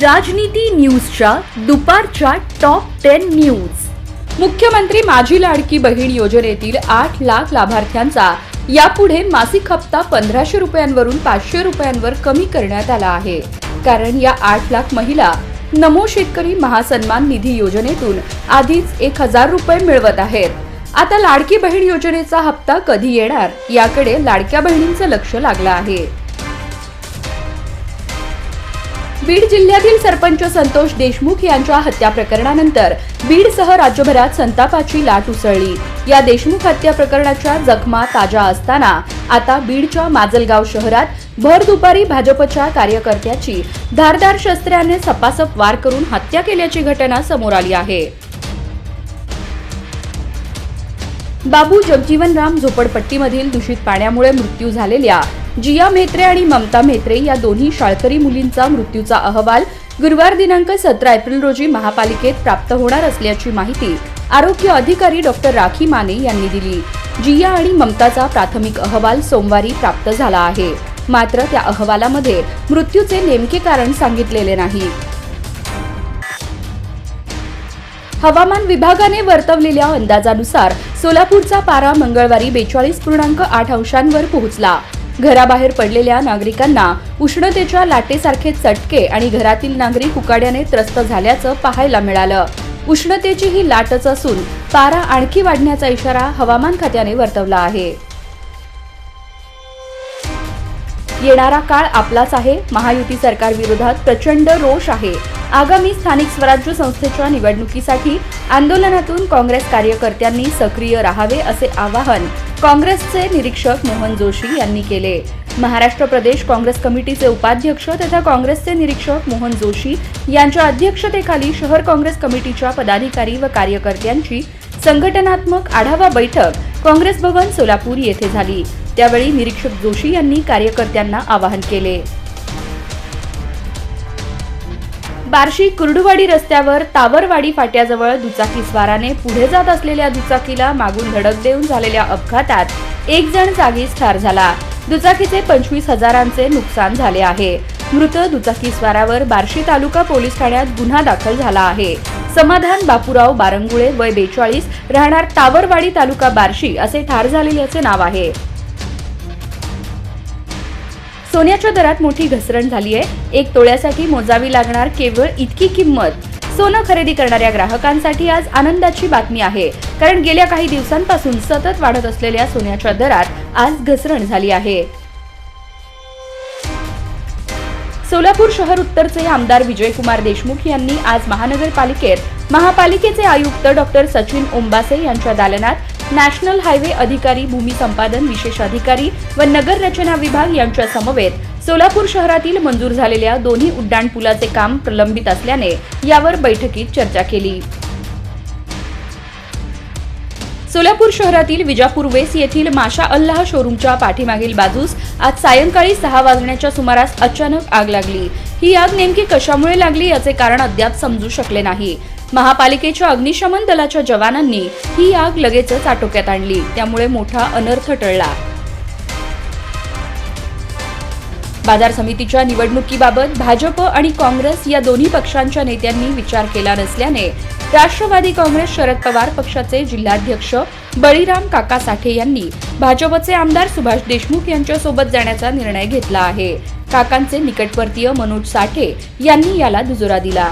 राजनीती न्यूजच्या दुपारच्या टॉप टेन न्यूज. मुख्यमंत्री माझी लाडकी बहीण योजनेतील आठ लाख लाभार्थ्यांचा यापुढे मासिक हप्ता पंधराशे रुपयांवरून पाचशे रुपयांवर कमी करण्यात आला आहे. कारण या आठ लाख महिला नमो शेतकरी महासन्मान निधी योजनेतून आधीच एक हजार रुपये मिळवत आहेत. आता लाडकी बहीण योजनेचा हप्ता कधी येणार याकडे लाडक्या बहिणींचं लक्ष लागलं आहे. बीड जिल्ह्यातील सरपंच संतोष देशमुख यांच्या हत्या प्रकरणानंतर बीडसह राज्यभरात संतापाची लाट उसळली. या देशमुख हत्या प्रकरणाच्या जखमा ताज्या असताना आता बीडच्या माजलगाव शहरात भर दुपारी भाजपच्या कार्यकर्त्याची धारदार शस्त्राने सपासप वार करून हत्या केल्याची घटना समोर आली आहे. बाबू जगजीवनराम झोपडपट्टीमधील दूषित पाण्यामुळे मृत्यू झालेल्या जिया म्हेत्रे आणि ममता म्हेत्रे या दोन्ही शाळकरी मुलींचा मृत्यूचा अहवाल गुरुवार दिनांक सतरा एप्रिल रोजी महापालिकेत प्राप्त होणार असल्याची माहिती आरोग्य अधिकारी डॉक्टर राखी माने यांनी दिली. जिया आणि ममताचा प्राथमिक अहवाल सोमवारी प्राप्त झाला आहे. मात्र त्या अहवालामध्ये मृत्यूचे नेमके कारण सांगितलेले नाही. हवामान विभागाने वर्तवलेल्या अंदाजानुसार सोलापूरचा पारा मंगळवारी बेचाळीस पूर्णांक आठ अंशांवर पोहोचला. घराबाहेर पडलेल्या नागरिकांना उष्णतेच्या लाटेसारखे चटके आणि घरातील नागरिक उकाड्याने त्रस्त झाल्याचं पाहायला मिळालं. उष्णतेची ही लाटच असून पारा आणखी वाढण्याचा इशारा हवामान खात्याने वर्तवला आहे. येणारा काळ आपलाच आहे. महायुती सरकार विरोधात प्रचंड रोष आहे. आगामी स्थानिक स्वराज्य संस्थेच्या निवडणुकीसाठी आंदोलनातून काँग्रेस कार्यकर्त्यांनी सक्रिय राहावे असे आवाहन काँग्रेसचे निरीक्षक मोहन जोशी यांनी केले. महाराष्ट्र प्रदेश काँग्रेस कमिटीचे उपाध्यक्ष तथा काँग्रेसचे निरीक्षक मोहन जोशी यांच्या अध्यक्षतेखाली शहर काँग्रेस कमिटीच्या पदाधिकारी व कार्यकर्त्यांची संघटनात्मक आढावा बैठक काँग्रेस भवन सोलापूर येथे झाली. त्यावेळी निरीक्षक जोशी यांनी कार्यकर्त्यांना आवाहन केले. बार्शी कुर्डुवाडी रस्त्यावर तावरवाडी फाट्याजवळ दुचाकी स्वाराने पुढे जात असलेल्या दुचाकीला मागून धडक देऊन झालेल्या अपघातात एक जण जागीच ठार झाला. दुचाकीचे पंचवीस हजारांचे नुकसान झाले आहे. मृत दुचाकी स्वारावर बार्शी तालुका पोलीस ठाण्यात गुन्हा दाखल झाला आहे. समाधान बापूराव बारंगुळे वय बेचाळीस राहणार तावरवाडी तालुका बार्शी असे ठार झालेल्याचे नाव आहे. सोन्याच्या दरात मोठी घसरण झाली आहे एक तोळ्यासाठी मोजावी लागणार केवळ इतकी किंमत. सोनं खरेदी करणाऱ्या ग्राहकांसाठी आज आनंदाची बातमी आहे. कारण गेल्या काही दिवसांपासून सतत वाढत असलेल्या सोन्याच्या दरात आज घसरण झाली आहे. सोलापूर शहर उत्तरचे आमदार विजयकुमार देशमुख यांनी आज महानगरपालिकेत महापालिकेचे आयुक्त डॉक्टर सचिन ओंबासे यांच्या दालनात नॅशनल हायवे अधिकारी भूमी संपादन विशेष अधिकारी व नगर रचना विभाग यांच्या समवेत सोलापूर शहरातील मंजूर झालेल्या दोन्ही उड्डाणपुलाचे काम प्रलंबित असल्याने यावर बैठकीत चर्चा केली. सोलापूर शहरातील विजापूर वेस येथील माशा अल्लाह शोरूमच्या पाठीमागील बाजूस आज सायंकाळी सहा वाजण्याच्या सुमारास अचानक आग लागली. ही आग नेमकी कशामुळे लागली याचे कारण अद्याप समजू शकले नाही. महापालिकेच्या अग्निशमन दलाच्या जवानांनी ही आग लगेचच आटोक्यात आणली. त्यामुळे मोठा अनर्थ टळला. बाजार समितीच्या निवडणुकीबाबत भाजप आणि काँग्रेस या दोन्ही पक्षांच्या नेत्यांनी विचार केला नसल्याने राष्ट्रवादी काँग्रेस शरद पवार पक्षाचे जिल्हाध्यक्ष बळीराम काका साठे यांनी भाजपचे आमदार सुभाष देशमुख यांच्यासोबत जाण्याचा निर्णय घेतला आहे. काकांचे निकटवर्तीय मनोज साठे यांनी याला दुजोरा दिला.